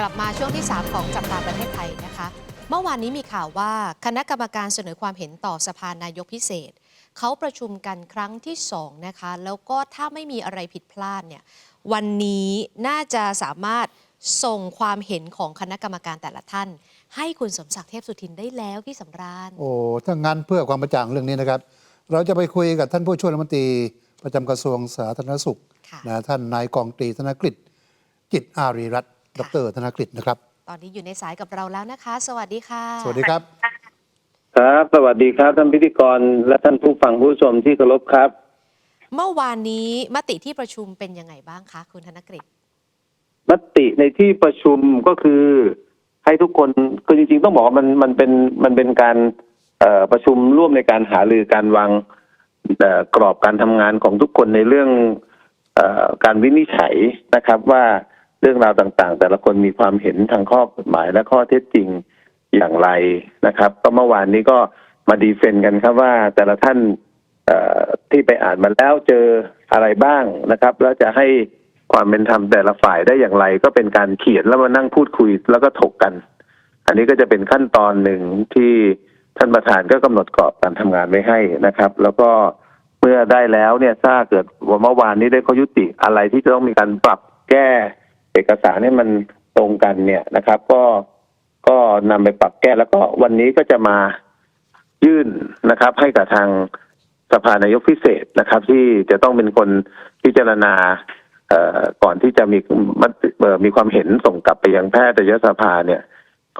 กลับมาช่วงที่ 3 ของจับตาประเทศไทยนะคะ เมื่อวานนี้มีข่าวว่าคณะกรรมการเสนอความเห็นต่อสภานายกพิเศษ เขาประชุมกันครั้งที่ 2 นะคะ แล้วก็ถ้าไม่มีอะไรผิดพลาดเนี่ยวันนี้น่าจะสามารถส่งความเห็นของคณะกรรมการแต่ละท่าน ให้คุณสมศักดิ์เทพสุทินได้แล้วพี่สำราญ โอ้ถ้างั้นเพื่อความกระจ่างเรื่องนี้นะครับ เราจะไปคุยกับท่านผู้ช่วยรัฐมนตรี ประจำกระทรวงสาธารณสุขค่ะ นะท่านนายกองตรีธนกฤษจิตอารีรัตน์ ดค่ะรธนกฤษนะครับ ตอนนี้อยู่ในสายกับเราแล้วนะคะ สวัสดีค่ะ สวัสดีครับ ครับ สวัสดีครับท่านพิธีกรและท่านผู้ฟังผู้ชมที่เคารพครับ เมื่อวานนี้มติที่ประชุมเป็นยังไงบ้างคะ คุณธนกฤษมติในที่ประชุมก็คือให้ทุกคนคือจริงๆต้องบอกว่ามันมันเป็นมันเป็นการเอ่อประชุมร่วมในการหารือการวางเอ่อกรอบการทำงานของทุกคนในเรื่องเออการวินิจฉัยนะครับว่า เรื่องราวต่างๆ แต่ละคนมีความเห็นทางข้อกฎหมายและข้อเท็จจริงอย่างไรนะครับ ก็เมื่อวานนี้ก็มาดีเฟนต์กันครับว่าแต่ละท่านที่ไปอ่านมาแล้วเจออะไรบ้างนะครับ แล้วจะให้ความเป็นธรรมแต่ละฝ่ายได้อย่างไร ก็เป็นการเขียนแล้วมานั่งพูดคุยแล้วก็ถกกัน อันนี้ก็จะเป็นขั้นตอนหนึ่งที่ท่านประธานก็กำหนดกรอบการทำงานไว้ให้นะครับ แล้วก็เมื่อได้แล้วเนี่ยถ้าเกิดว่าเมื่อวานนี้ได้ข้อยุติอะไรที่จะต้องมีการปรับแก้ เอกสารให้มันตรงกันเนี่ยนะครับ ก็ก็นำไปปรับแก้แล้วก็วันนี้ก็จะมายื่นนะครับ ให้กับทางสภานายกพิเศษนะครับ ที่จะต้องเป็นคนพิจารณาเอ่อก่อนที่จะมีมติเอ่อมีความเห็นส่งกลับไปยังแพทยสภาเนี่ย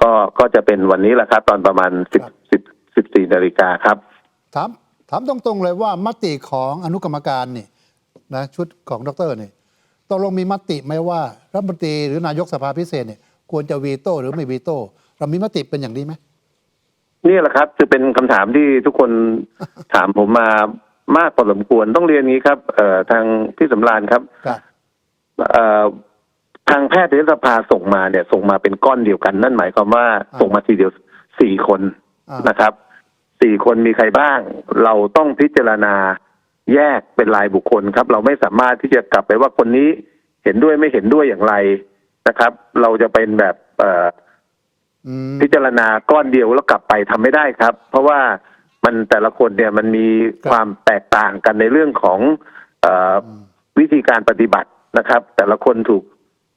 ก็ก็จะเป็นวันนี้แหละครับ ตอนประมาณสิบครับสิบสิบสี่นาฬิกาครับ ถามถามตรงๆเลยว่ามติของอนุกรรมการนี่นะชุดของดรนี่ ตกลงมีมติไหมว่ารัฐมนตรีหรือนายกสภาพิเศษเนี่ยควรจะวีโต้หรือไม่วีโต้เรามีมติเป็นอย่างนี้ไหมนี่แหละครับจะเป็นคำถามที่ทุกคนถามผมมามากพอสมควรต้องเรียนอย่างนี้ครับ เอ่อทางพี่สำราญครับครับเอ่อทางแพทยสภาส่งมาเนี่ย ส่งมาเป็นก้อนเดียวกัน นั่นหมายความว่าอ่าส่งมาทีเดียวสี่คนอ่านนะครับสี่คนมีใครบ้าง เราต้องพิจารณา แยกเป็นรายบุคคลครับ เราไม่สามารถที่จะกลับไปว่าคนนี้เห็นด้วยไม่เห็นด้วยอย่างไรนะครับ เราจะเป็นแบบเอ่ออืมพิจารณาก้อนเดียวแล้วกลับไปทำไม่ได้ครับ เพราะว่ามันแต่ละคนเนี่ยมันมีครับความแตกต่างกันในเรื่องของเอออืมวิธีการปฏิบัตินะครับ แต่ละคนถูก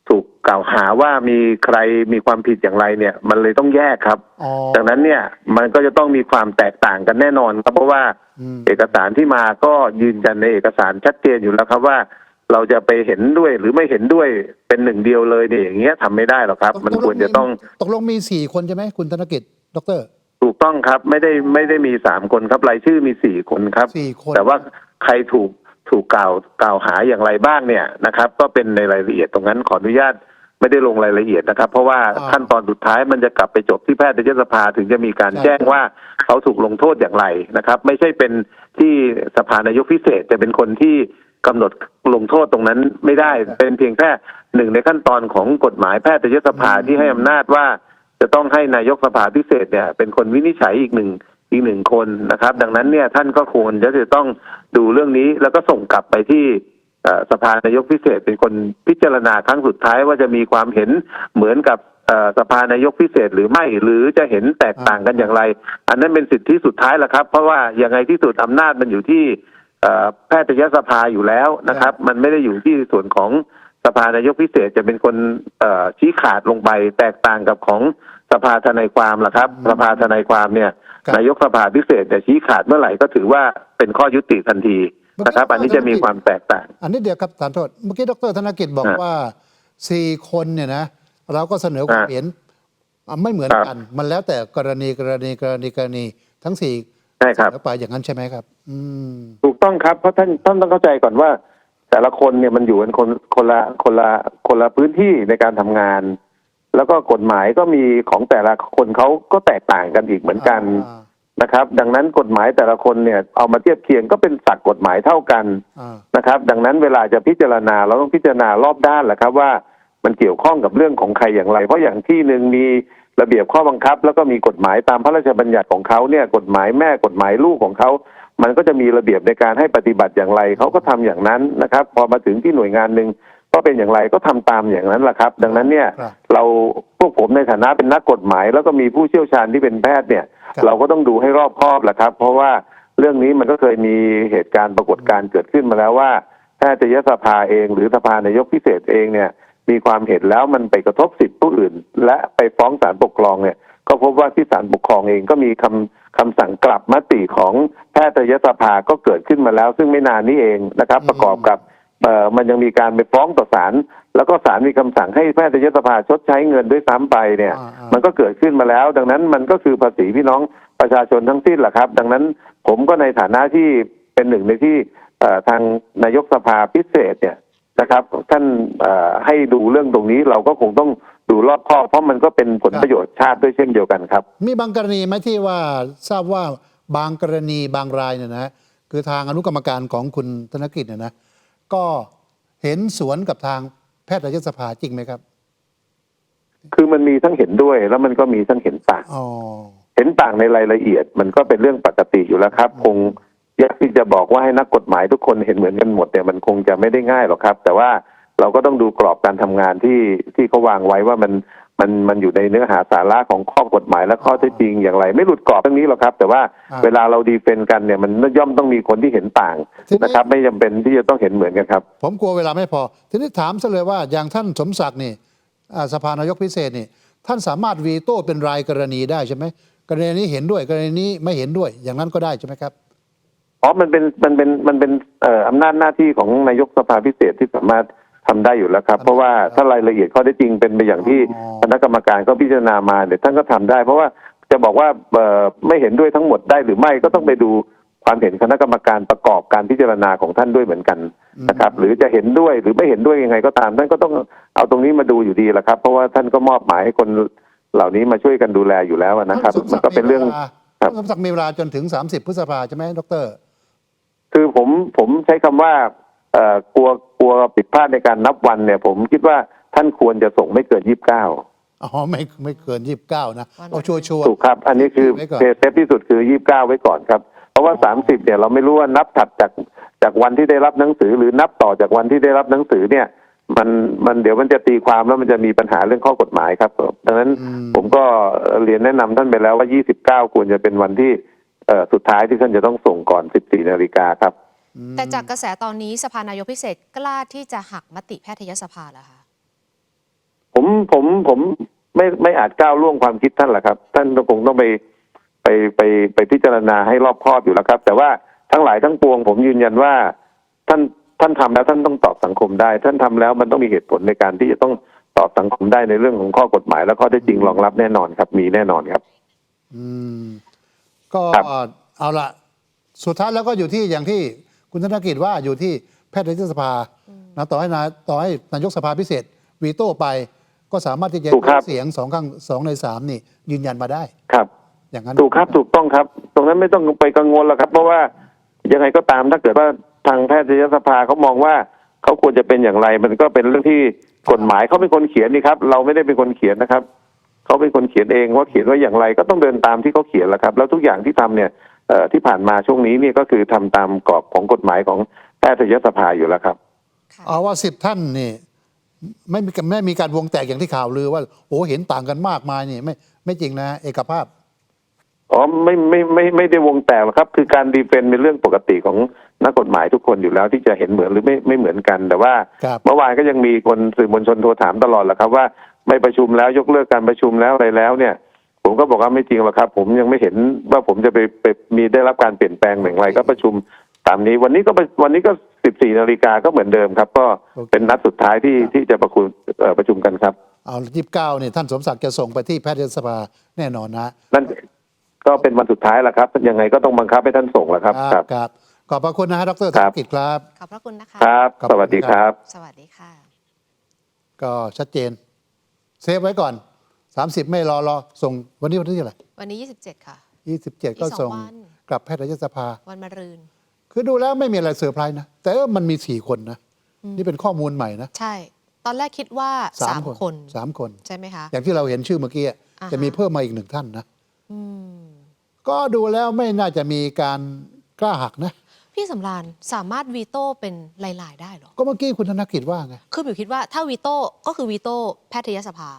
ถูกกล่าวหาว่ามีใครมีความผิดอย่างไรเนี่ย มันเลยต้องแยกครับอ๋อดังนั้นเนี่ยมันก็จะต้องมีความแตกต่างกันแน่นอนครับเพราะว่าอืม เอกสารที่มาก็ยืนยันในเอกสารชัดเจนอยู่แล้วครับว่า เราจะไปเห็นด้วยหรือไม่เห็นด้วยเป็นหนึ่งเดียวเลยเนี่ยอย่างเงี้ยทำไม่ได้หรอกครับ มันควรจะต้องตกลงมีสี่คนใช่ไหมคุณธนกิจดรถูกต้องครับไม่ได้ไม่ได้มีสามคนครับรายชื่อมีสี่คนครับสี่คนแต่ว่าใครถูกถูกกล่าวกล่าวหาอย่างไรบ้างเนี่ยนะครับ ก็เป็นในรายละเอียดตรงนั้นขออนุญาต ไม่ได้ลงรายละเอียดนะครับ เพราะว่าอ่าขั้นตอนสุดท้ายมันจะกลับไปจบที่แพทยสภาถึงจะมีการใช่แจ้งว่าเขาถูกลงโทษอย่างไรนะครับ ไม่ใช่เป็นที่สภานายกพิเศษจะเป็นคนที่กำหนดลงโทษตรงนั้นไม่ได้เป็นเพียงแค่หนึ่งในขั้นตอนของกฎหมายแพทยสภาที่ให้อำนาจว่า จะต้องให้นายกสภาพิเศษเนี่ย เป็นคนวินิจฉัยอีกหนึ่งอีกหนึ่งคนนะครับ ดังนั้นเนี่ยท่านก็ควรจะจะต้องดูเรื่องนี้แล้วก็ส่งกลับไปที่เอ่อ สภานายกพิเศษเป็นคนพิจารณาครั้งสุดท้ายว่าจะมีความเห็นเหมือนกับเอ่อสภานายกพิเศษหรือไม่หรือจะเห็นแตกต่างกันอย่างไร อันนั้นเป็นสิทธิสุดท้ายแหละครับ เพราะว่ายังไงที่สุดอำนาจมันอยู่ที่เอ่อแพทยสภาอยู่แล้วนะครับ มันไม่ได้อยู่ที่ส่วนของสภานายกพิเศษจะเป็นคนเอ่อชี้ขาดลงไปแตกต่างกับของสภาทนายความล่ะครับ สภาทนายความเนี่ยครับนายกสภาพิเศษจะชี้ขาดเมื่อไหร่ก็ถือว่าเป็นข้อยุติทันที นะครับ อันนี้จะมีความแตกต่าง อันนี้เดียวครับฐานโทษเมื่อกี้ดรธนกิจบอกอะว่าสี่คนเนี่ยนะเราก็เสนอความอะเห็นอะไม่เหมือนครับกัน มันแล้วแต่กรณีกรณีกรณีกรณีทั้งสี่ใช่ครับเสนอไปอย่างนั้นใช่ไหมครับ อืมถูกต้องครับเพราะท่านท่านต้องเข้าใจก่อนว่า แต่ละคนเนี่ยมันอยู่กันคนคนละคนละคนละพื้นที่ในการทำงาน แล้วก็กฎหมายก็มีของแต่ละคนเขาก็แตกต่างกันอีกเหมือนกันอ่า นะครับ ดังนั้นกฎหมายแต่ละคนเนี่ยเอามาเทียบเคียงก็เป็นสักกฎหมายเท่ากันอ่านะครับ ดังนั้นเวลาจะพิจารณาเราต้องพิจารณารอบด้านแหละครับว่ามันเกี่ยวข้องกับเรื่องของใครอย่างไร เพราะอย่างที่หนึ่งมีระเบียบข้อบังคับ แล้วก็มีกฎหมายตามพระราชบัญญัติของเขาเนี่ยกฎหมายแม่กฎหมายลูกของเขามันก็จะมีระเบียบในการให้ปฏิบัติอย่างไรเขาก็ทำอย่างนั้นนะครับ พอมาถึงที่หน่วยงานหนึ่งก็เป็นอย่างไรก็ทำตามอย่างนั้นแหละครับ ดังนั้นเนี่ยครับเราพวกผมในฐานะเป็นนักกฎหมาย แล้วก็มีผู้เชี่ยวชาญที่เป็นแพทย์เนี่ยครับ เราก็ต้องดูให้รอบคอบแหละครับ เพราะว่าเรื่องนี้มันก็เคยมีเหตุการณ์ปรากฏการณ์เกิดขึ้นมาแล้วว่าแพทยสภาเอง หรือสภานายกพิเศษเองเนี่ย มีความเห็นแล้วมันไปกระทบสิทธิผู้อื่น และไปฟ้องศาลปกครองเนี่ย ก็พบว่าที่ศาลปกครองเองก็มีคำคำสั่งกลับมติของแพทยสภาก็เกิดขึ้นมาแล้ว ซึ่งไม่นานนี้เองนะครับ ประกอบกับ เอ่อมันยังมีการไปฟ้องต่อศาลแล้วก็ศาลมีคำสั่งให้แพทยสภาชดใช้เงินด้วยซ้ำไปเนี่ย อ่าอ่ามันก็เกิดขึ้นมาแล้ว ดังนั้นมันก็คือภาษีพี่น้องประชาชนทั้งสิ้นแหละครับ ดังนั้นผมก็ในฐานะที่เป็นหนึ่งในที่เอ่อทางนายกสภาพิเศษเนี่ยนะครับ ท่านเอ่อให้ดูเรื่องตรงนี้เราก็คงต้องดูรอบคอบเพราะมันก็เป็นผลประโยชน์ชาติด้วยเช่นเดียวกันครับ มีบางกรณีไหมที่ว่าทราบว่าบางกรณีบางรายเนี่ยนะคือทางอนุกรรมการของคุณธนกิจเนี่ยนะ ก็เห็นสวนกับทางแพทยสภาจริงไหมครับ คือมันมีทั้งเห็นด้วย แล้วมันก็มีทั้งเห็นต่างอ๋อเห็นต่างในรายละเอียด มันก็เป็นเรื่องปกติอยู่แล้วครับ คงยากที่จะบอกว่าให้นักกฎหมายทุกคนเห็นเหมือนกันหมดเนี่ยมันคงจะไม่ได้ง่ายหรอกครับ แต่ว่าเราก็ต้องดูกรอบการทำงานที่ที่เขาวางไว้ว่ามัน มันมันอยู่ในเนื้อหาสาระของข้อกฎหมายและข้อเท็จจริงอย่างไร ไม่หลุดกรอบเรื่องนี้หรอกครับ แต่ว่าอ่า เวลาเราดีเฟนต์กันเนี่ยมันย่อมต้องมีคนที่เห็นต่างทีนี้นะครับ ไม่จำเป็นที่จะต้องเห็นเหมือนกันครับ ผมกลัวเวลาไม่พอ ทีนี้ถามซะเลยว่าอย่างท่านสมศักดิ์นี่อ่าสภานายกพิเศษนี่ ท่านสามารถวีโต้เป็นรายกรณีได้ใช่ไหมกรณีนี้เห็นด้วยกรณีนี้ไม่เห็นด้วย อย่างนั้นก็ได้ใช่ไหมครับ อ๋อ มันเป็น มันเป็น มันเป็นเอ่ออำนาจหน้าที่ของนายกสภาพิเศษที่สามารถ ทำได้อยู่แล้วครับ เพราะว่าถ้ารายละเอียดข้อได้จริงเป็นไปอย่างที่อ๋อคณะกรรมการก็พิจารณามาเนี่ยท่านก็ทำได้ เพราะว่าจะบอกว่าเอ่อไม่เห็นด้วยทั้งหมดได้หรือไม่ก็ต้องไปดูความเห็นคณะกรรมการประกอบการพิจารณาของท่านด้วยเหมือนกันนะครับ หรือจะเห็นด้วยหรือไม่เห็นด้วยยังไงก็ตามท่านก็ต้องเอาตรงนี้มาดูอยู่ดีแหละครับ เพราะว่าท่านก็มอบหมายให้คนเหล่านี้มาช่วยกันดูแลอยู่แล้วนะครับท่าสมันก็เป็นเรื่องครัท่าบนสมศักดิ์มีเวลาจนถึง 30 พฤษภาใช่ไหมดร คือผมผมใช้คำว่าเอ่อ กลัวกลัวผิดพลาดในการนับวันเนี่ย ผมคิดว่าท่านควรจะส่งไม่เกินยี่สิบเก้าอ๋อไม่ไม่เกิน29นะวันเอาชัวร์ชัวร์ถูกครับ อันนี้คือไว้ก่อนเซฟที่สุดคือยี่สิบเก้าไว้ก่อนครับ เพราะว่าสามสิบเนี่ยเราไม่รู้ว่านับถัดจากจากวันที่ได้รับหนังสือ หรือนับต่อจากวันที่ได้รับหนังสือเนี่ย มันมันเดี๋ยวมันจะตีความแล้วมันจะมีปัญหาเรื่องข้อกฎหมายครับดังนั้นอืมผมก็เรียนแนะนำท่านไปแล้วว่ายี่สิบเก้าควรจะเป็นวันที่เอ่อสุดท้ายที่ท่านจะต้องส่งก่อนสิบสี่นาฬิกาครับ แต่จากกระแสตอนนี้สภานายกพิเศษกล้าที่จะหักมติแพทยสภาเหรอคะผมผมผมไม่ไม่อาจก้าวล่วงความคิดท่านแหละครับ ท่านก็คงต้องไปไปไปไปพิจารณาให้รอบคอบอยู่แล้วครับ แต่ว่าทั้งหลายทั้งปวง ผมยืนยันว่า ท่านท่านทำแล้วท่านต้องตอบสังคมได้ ท่านทำแล้วมันต้องมีเหตุผลในการที่จะต้องตอบสังคมได้ในเรื่องของข้อกฎหมาย และข้อเท็จจริงรองรับแน่นอนครับ มีแน่นอนครับ อืม ก็ครับเอาละสุดท้ายแล้วก็อยู่ที่อย่างที่ คุณธนกิจว่าอยู่ที่แพทยสภานะต่อให้นาต่อให้นายกสภาพิเศษวีโต้ไป ก็สามารถที่จะถูกครับเสียงสองข้างสองในสามนี่ ยืนยันมาได้ครับ อย่างนั้นถูกครับถูกต้องครับ ตรงนั้นไม่ต้องไปกังวลหรอกครับ เพราะว่ายังไงก็ตามถ้าเกิดว่าทางแพทยสภาเขามองว่าเขาควรจะเป็นอย่างไร มันก็เป็นเรื่องที่กฎหมายเขาเป็นคนเขียนนี่ครับ เราไม่ได้เป็นคนเขียนนะครับเขาเป็นคนเขียนเองว่าเขียนไว้อย่างไร ก็ต้องเดินตามที่เขาเขียนแหละครับ แล้วทุกอย่างที่ทำเนี่ยเอ่อ ที่ผ่านมาช่วงนี้เนี่ยก็คือทำตามกรอบของกฎหมายของแพทยสภาอยู่แล้วครับค่ะเอาว่าสิบท่านนี่ไม่มีไม่มีการวงแตกอย่างที่ข่าวลือว่าโอ้เห็นต่างกันมากมายนี่ไม่ไม่จริงนะ เอกภาพอ๋อไม่ไม่ไม่ไม่ได้วงแตกหรอกครับ คือการดีเฟนต์เป็นเรื่องปกติของนักกฎหมายทุกคนอยู่แล้วที่จะเห็นเหมือนหรือไม่ไม่เหมือนกัน แต่ว่าครับเมื่อวานก็ยังมีคนสื่อมวลชนโทรถามตลอดแหละครับ ว่าไม่ประชุมแล้วยกเลิกการประชุมแล้วอะไรแล้วเนี่ย ผมก็บอกว่าไม่จริงหรอกครับ ผมยังไม่เห็นว่าผมจะไปไปมีได้รับการเปลี่ยนแปลงอย่างไรก็ประชุมตามนี้ วันนี้ก็ประวันนี้ก็สิบสี่นาฬิกาก็เหมือนเดิมครับ ก็โอเคเป็นนัดสุดท้ายที่ที่จะประคุมเอ่อประชุมกันครับ เอายี่สิบเก้าเนี่ยท่านสมศักดิ์จะส่งไปที่แพทยสภาแน่นอนนะนั่นก็เป็นวันสุดท้ายแหละครับยังไงก็ต้องบังคับให้ท่านส่งแหละครับครับครับ ขอบพระคุณนะฮะดรธครันบกิจครับขอบพระคุณนะคะครับขอบสคุณวัสดีคครัรับบสวัสดีค่ะ ก็ชัดเจน เซฟไว้ก่อน 30 ไม่รอรอส่งวันนี้วันที่เท่าไหร่วันนี้ 27 ค่ะ 27 ก็อีกสองส่งวันกลับแพทยสภา วันมะรืน คือดูแล้วไม่มีอะไรเซอร์ไพรส์นะ แต่ว่ามันมี 4 คนนะ นี่เป็นข้อมูลใหม่นะ ใช่ ตอนแรกคิดว่าสาม3คนสามคน ใช่ไหมคะ อย่างที่เราเห็นชื่อเมื่อกี้อ่าฮะจะมีเพิ่มมาอีกหนึ่งท่านนะอืมก็ดูแล้วไม่น่าจะมีการกล้าหักนะพี่สำราญสามารถวีโต้เป็นลาย ๆ ได้เหรอ ก็เมื่อกี้คุณธนกิจว่าไง คือบิวคิดว่าถ้าวีโต้ก็คือวีโต้แพทยสภา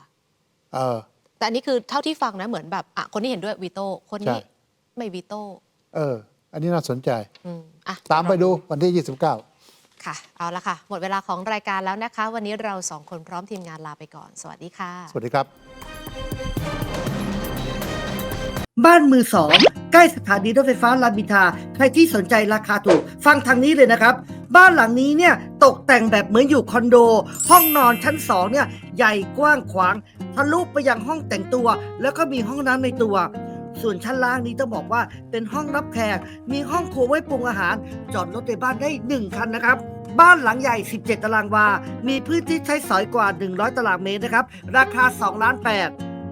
เออ แต่อันนี้คือเท่าที่ฟังนะเหมือนแบบอะคนนี้เห็นด้วยวีโต้คนนี้ใช่ ไม่วีโต้เออ อันนี้น่าสนใจ อืมอะตามไปดูวันที่ 29ค่ะ เอาละค่ะ หมดเวลาของรายการแล้วนะคะ วันนี้เราสองคนพร้อมทีมงานลาไปก่อน สวัสดีค่ะ สวัสดีครับ บ้านมือสองใกล้สถานีรถไฟฟ้ารามอินทราใครที่สนใจราคาถูก ฟังทางนี้เลยนะครับ บ้านหลังนี้เนี่ยตกแต่งแบบเหมือนอยู่คอนโด ห้องนอนชั้นสองเนี่ยใหญ่กว้างขวาง ทะลุไปยังห้องแต่งตัว แล้วก็มีห้องน้ำในตัว ส่วนชั้นล่างนี้ต้องบอกว่าเป็นห้องรับแขกมีห้องครัวไว้ปรุงอาหาร จอดรถในบ้านได้ 1 คันนะครับ บ้านหลังใหญ่ 17 ตารางวา มีพื้นที่ใช้สอยกว่า 100 ตารางเมตรนะครับ ราคา2ล้าน8